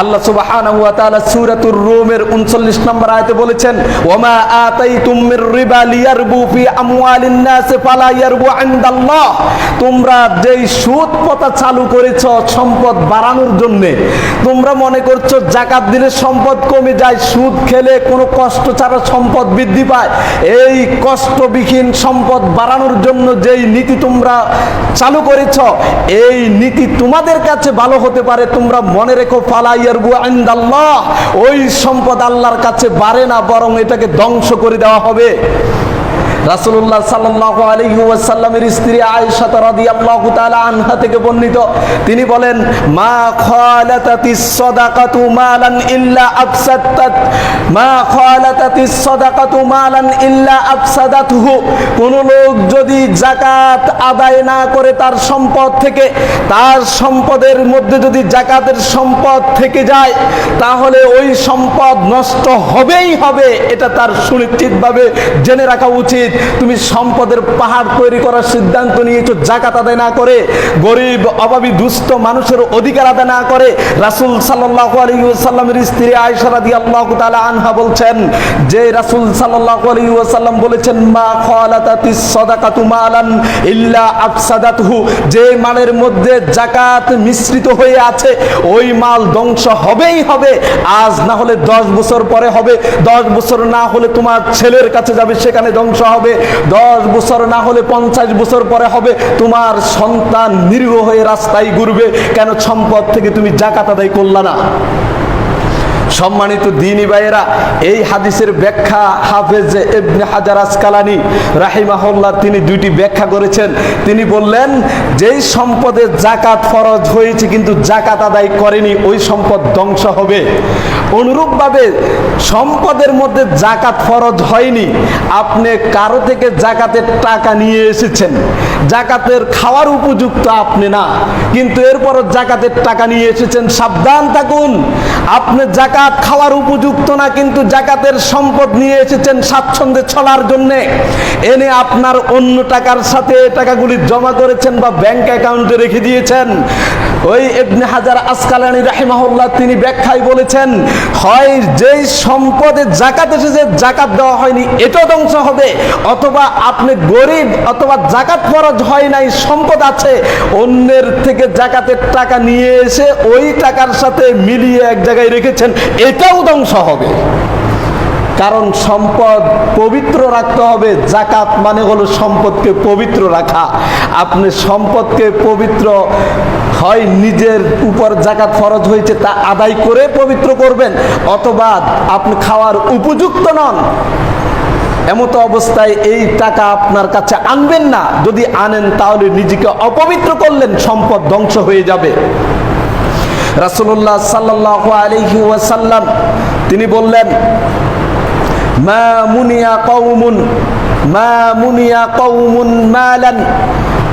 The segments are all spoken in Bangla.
আল্লাহ সুবহানাহু ওয়া তাআলা সূরাতুর রুমের 39 নম্বর আয়াতে বলেছেন, ওমা আতাইতুম মির রিবা লিয়ারবু ফি আমওয়ালিন নাস ফালা ইয়ারবু ইনদাল্লাহ। তোমরা যেই সুদ প্রথা চালু করেছ সম্পদ বাড়ানোর জন্য, তোমরা মনে করছ জাকাত দিলে সম্পদ কমে যায়, সুদ খেলে কোনো কষ্ট ছাড়া সম্পদ বৃদ্ধি পায়। এই কষ্টবিহীন সম্পদ বাড়ানোর জন্য যেই নীতি তোমরা চালু করেছ, এই নীতি তোমাদের কাছে ভালো হতে পারে, তোমরা মনে রেখো ওই সম্পদ আল্লাহর কাছে বাড়ে না বরং এটাকে ধ্বংস করে দেওয়া হবে। রাসূলুল্লাহ সাল্লাল্লাহু আলাইহি ওয়াসাল্লামের স্ত্রী আয়েশা রাদিয়াল্লাহু তাআলা আনহা থেকে বর্ণিত। তিনি বলেন, মা খালাতাতিস সাদাকাতু মালান ইল্লা আফসাদাত, মা খালাতাতিস সাদাকাতু মালান ইল্লা আফসাদাতহু। কোন লোক যদি যাকাত আদায় না করে তার সম্পদ থেকে, তার সম্পদের মধ্যে যদি যাকাতের সম্পদ থেকে যায়, তাহলে ওই সম্পদ নষ্ট হবেই হবে। এটা তার সুনিশ্চিতভাবে জেনে রাখা উচিত। তুমি সম্পদের পাহাড় তৈরি করার সিদ্ধান্ত নিয়েছো জাকাত আদায় না করে, গরিব, অভাবী, দুস্থ মানুষের অধিকার আদায় না করে, রাসূল ওয়াসাল্লামের স্ত্রী আয়েশা রাদিয়াল্লাহু তাআলা আনহা বলছেন, যে রাসূল আলাইহি বলেছেন, মা ইল্লা যে মালের মধ্যে জাকাত মিশ্রিত হয়ে আছে, ওই মাল ধ্বংস হবেই হবে, আজ না হলে দশ বছর পরে হবে, দশ বছর না হলে তোমার ছেলের কাছে যাবে, সেখানে ধ্বংস হবে। দশ বছর না হলে পঞ্চাশ বছর পরে হবে, তোমার সন্তান নিরীহ হয়ে রাস্তায় ঘুরবে, কেন সম্পদ থেকে তুমি জাকাত আদায় করলা না? সম্মানিত দিনী ভাইয়েরা, এই হাদিসের ব্যাখ্যা হাফেজ ইবনে হাজার আসকালানি রাহিমাহুল্লাহ তিনি দুইটি ব্যাখ্যা করেছেন। তিনি বললেন, যেই সম্পদে জাকাত ফরজ হয়েছে কিন্তু জাকাত আদায় করেনি, ওই সম্পদ ধ্বংস হবে। অনুরূপভাবে সম্পদের মধ্যে জাকাত ফরজ হয়নি। আপনি কারও থেকে জাকাতের টাকা নিয়ে এসেছেন। জাকাতের খাওয়ার উপযুক্ত আপনি না। কিন্তু এরপরও জাকাতের টাকা নিয়ে এসেছেন, সাবধান থাকুন। আপনি জাকাত খাওয়ার উপযুক্ত না, কিন্তু জাকাতের সম্পদ নিয়ে এসেছেন স্বাচ্ছন্দ্যে চলার জন্য। এনে আপনার অন্য টাকার সাথে টাকাগুলি জমা করেছেন বা ব্যাংক অ্যাকাউন্টে রেখে দিয়েছেন। ওই ইবনে হাজার আসকালানি রাহিমাহুল্লাহ তিনি ব্যাখ্যায় বলেছেন, হয় যেই সম্পদে জাকাত এসেছে, জাকাত দেওয়া হয়নি, এটাও ধ্বংস হবে। অথবা আপনি গরিব, অথবা জাকাত ফরজ হয় নাই, সম্পদ আছে। অন্যের থেকে জাকাতের টাকা নিয়ে এসে ওই টাকার সাথে মিলিয়ে এক জায়গায় রেখেছেন, এটাও ধ্বংস হবে। কারণ সম্পদ পবিত্র রাখতে হবে, জাকাত মানে হলো সম্পদকে পবিত্র রাখা। আপনি সম্পদকে পবিত্র হয় নিজের উপর জাকাত ফরজ হয়েছে তা আদায় করে পবিত্র করবেন, অথবা আপনি খাওয়ার উপযুক্ত নন। এমত অবস্থায় এই টাকা আপনার কাছে আনবেন না। যদি আনেন, তাহলে নিজেকে অপবিত্র করলেন, সম্পদ ধ্বংস হয়ে যাবে। রাসূলুল্লাহ সাল্লাল্লাহু আলাইহি ওয়াসাল্লাম, তিনি বললেন, মা মুনিয়া কৌমুন মা মুনিয়া কৌমুন মালান।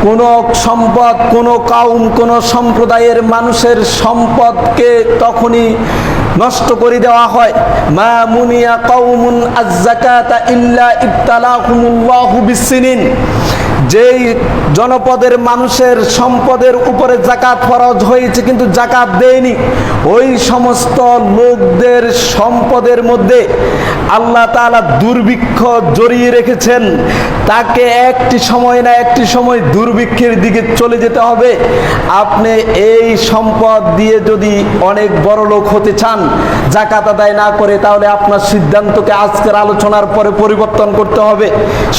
কোন সম্পদ, কোন কাউম কোন সম্প্রদায়ের মানুষের সম্পদকে তখনই নষ্ট করে দেওয়া হয়। মা মুনিয়া কৌমুন আজ-যাকাতা ইল্লা ইবতালাহুমুল্লাহু বিসসিনিন যেই জনপদের মানুষের সম্পদের উপরে জাকাত ফরজ হয়েছে কিন্তু জাকাত দেয়নি, ওই সমস্ত লোকদের সম্পদের মধ্যে আল্লাহ তাআলা দুর্ভিক্ষ জড়িয়ে রেখেছেন। তাকে একটি সময় না একটি সময় দুর্ভিক্ষের দিকে চলে যেতে হবে। আপনি এই সম্পদ দিয়ে যদি অনেক বড় লোক হতে চান জাকাত আদায় না করে, তাহলে আপনার সিদ্ধান্তকে আজকের আলোচনার পরে পরিবর্তন করতে হবে।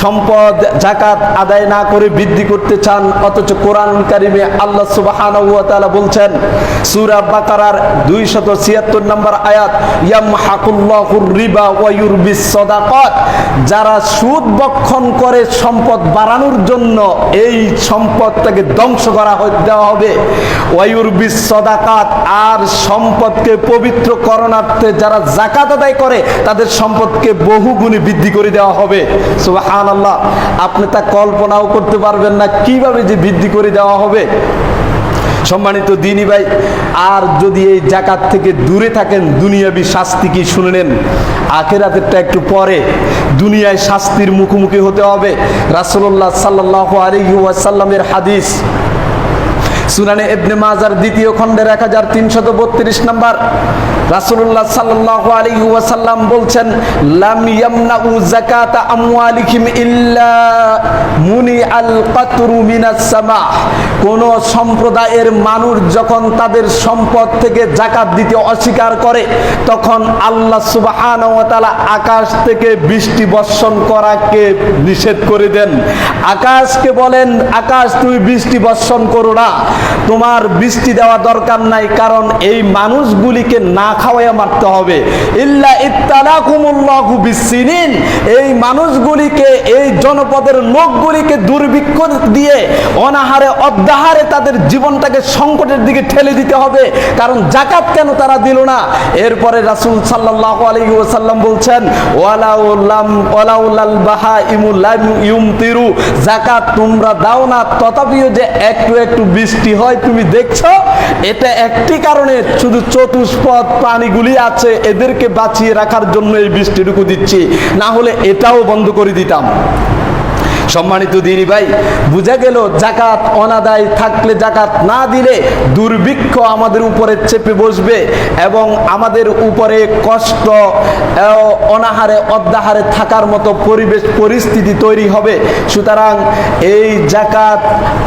সম্পদ জাকাত আদায় না করে বৃদ্ধি করতে চান, অথচ কোরআন কারিমে আল্লাহ তাআলা বলছেন, সূরা বাকারার 276 নম্বর আয়াত, ইয়ামহাকুল্লাহুর রিবা ওয়া ইউরবিস সাদাকাত। যারা সুদ বক্ষণ করে সম্পদ বাড়ানোর জন্য এই সম্পদটাকে ধ্বংস করা দেওয়া হবে। ওয়ুর সদাকাত আর সম্পদকে পবিত্র করণার্থে যারা জাকাত আদায় করে, তাদের সম্পদকে বহুগুণে বৃদ্ধি করে দেওয়া হবে। সুবহানাল্লাহ, আপনি তা কল্পনাও করতে পারবেন না কীভাবে যে বৃদ্ধি করে দেওয়া হবে। সম্মানিত দিনী ভাই, আর যদি এই জাকাত থেকে দূরে থাকেন, দুনিয়াবি শাস্তি কি শুনলেন আখেরাতেরটা একটু পরে। দুনিয়ায় শাস্তির মুখোমুখি হতে হবে। রাসুল্লাহ সাল্লাহ আলিহাসাল্লামের হাদিস। সুনানে ইবনে মাজার দ্বিতীয় খণ্ডের এক হাজার তিনশত বত্রিশ নম্বর। রাসূলুল্লাহ সাল্লাল্লাহু আলাইহি ওয়াসাল্লাম বলছেন, লাম ইয়ামনাউ যাকাতা আমওয়ালিহিম ইল্লা মুনি আল কাতরু মিনাস সামা। কোন সম্প্রদায়ের মানুষ যখন তাদের সম্পদ থেকে জাকাত দিতে অস্বীকার করে, তখন আল্লাহ সুবহানাহু ওয়া তাআলা আকাশ থেকে বৃষ্টি বর্ষণ করাকে নিষেধ করে দেন। আকাশকে বলেন, আকাশ তুমি বৃষ্টি বর্ষণ করো না। তোমার বৃষ্টি দেওয়া দরকার নাই, কারণ এই মানুষগুলিকে না খাওয়াইয়া মারতে হবে। ইল্লা ইত্তালাকুমুল্লাহু বিসসিনিন এই মানুষগুলিকে, এই জনপদের লোকগুলিকে দুর্ভিক্ষ দিয়ে অনাহারে অদ্যাহারে তাদের জীবনটাকে সংকটের দিকে ঠেলে দিতে হবে, কারণ জাকাত কেন তারা দিল না? এরপরে রাসূল সাল্লাল্লাহু আলাইহি ওয়াসাল্লাম বলছেন ওয়ালাউলাম ওয়ালাউলাল বাহাইমু লাম ইউমতিরু। জাকাত তোমরা দাও না, তথাপিও যে একটু একটু বৃষ্টি হয়, তুমি দেখছ? এটা একটি কারণে শুধু চতুষ্পদ প্রাণীগুলি আছে, এদেরকে বাঁচিয়ে রাখার জন্য এই বৃষ্টিটুকু দিচ্ছি। না হলে এটাও বন্ধ করে দিতাম। সম্মানিত দিনী ভাই, বুঝা গেল জাকাত অনাদায় থাকলে জাকাত না দিলে দুর্ভিক্ষ আমাদের উপরে চেপে বসবে এবং আমাদের উপরে কষ্ট অনাহারে অদ্যাহারে থাকার মতো পরিবেশ, পরিস্থিতি তৈরি হবে। সুতরাং এই জাকাত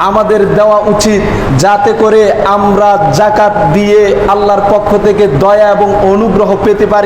আমাদের দেওয়া উচিত যাতে করে আমরা জাকাত দিয়ে আল্লাহর পক্ষ থেকে দয়া এবং অনুগ্রহ পেতে পারি।